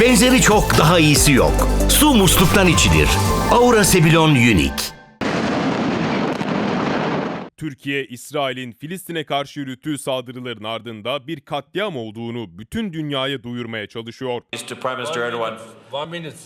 Benzeri çok daha iyisi yok. Su musluktan içilir. Aura Sebilon Unique. Türkiye, İsrail'in Filistin'e karşı yürüttüğü saldırıların ardında bir katliam olduğunu bütün dünyaya duyurmaya çalışıyor. Minute.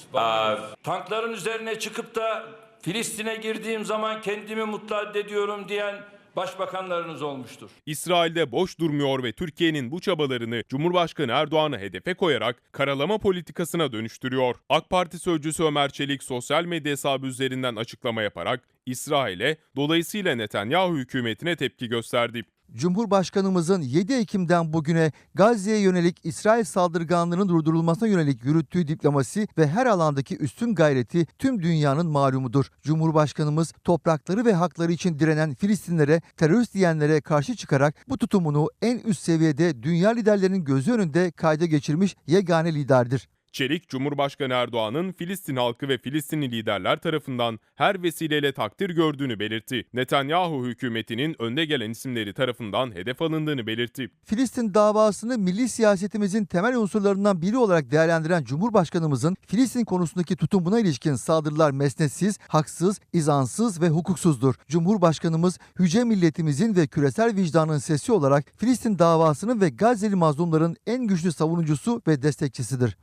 tankların üzerine çıkıp da Filistin'e girdiğim zaman kendimi mutlu addediyorum diyen başbakanlarınız olmuştur. İsrail'de boş durmuyor ve Türkiye'nin bu çabalarını Cumhurbaşkanı Erdoğan'ı hedefe koyarak karalama politikasına dönüştürüyor. AK Parti sözcüsü Ömer Çelik sosyal medya hesabı üzerinden açıklama yaparak İsrail'e dolayısıyla Netanyahu hükümetine tepki gösterdi. Cumhurbaşkanımızın 7 Ekim'den bugüne Gazze'ye yönelik İsrail saldırganlığının durdurulmasına yönelik yürüttüğü diplomasi ve her alandaki üstün gayreti tüm dünyanın malumudur. Cumhurbaşkanımız toprakları ve hakları için direnen Filistinlere, terörist diyenlere karşı çıkarak bu tutumunu en üst seviyede dünya liderlerinin gözü önünde kayda geçirmiş yegane liderdir. Çelik, Cumhurbaşkanı Erdoğan'ın Filistin halkı ve Filistinli liderler tarafından her vesileyle takdir gördüğünü belirtti. Netanyahu hükümetinin önde gelen isimleri tarafından hedef alındığını belirtti. Filistin davasını milli siyasetimizin temel unsurlarından biri olarak değerlendiren Cumhurbaşkanımızın Filistin konusundaki tutumuna ilişkin saldırılar mesnetsiz, haksız, izansız ve hukuksuzdur. Cumhurbaşkanımız yüce milletimizin ve küresel vicdanın sesi olarak Filistin davasının ve Gazze'li mazlumların en güçlü savunucusu ve destekçisidir.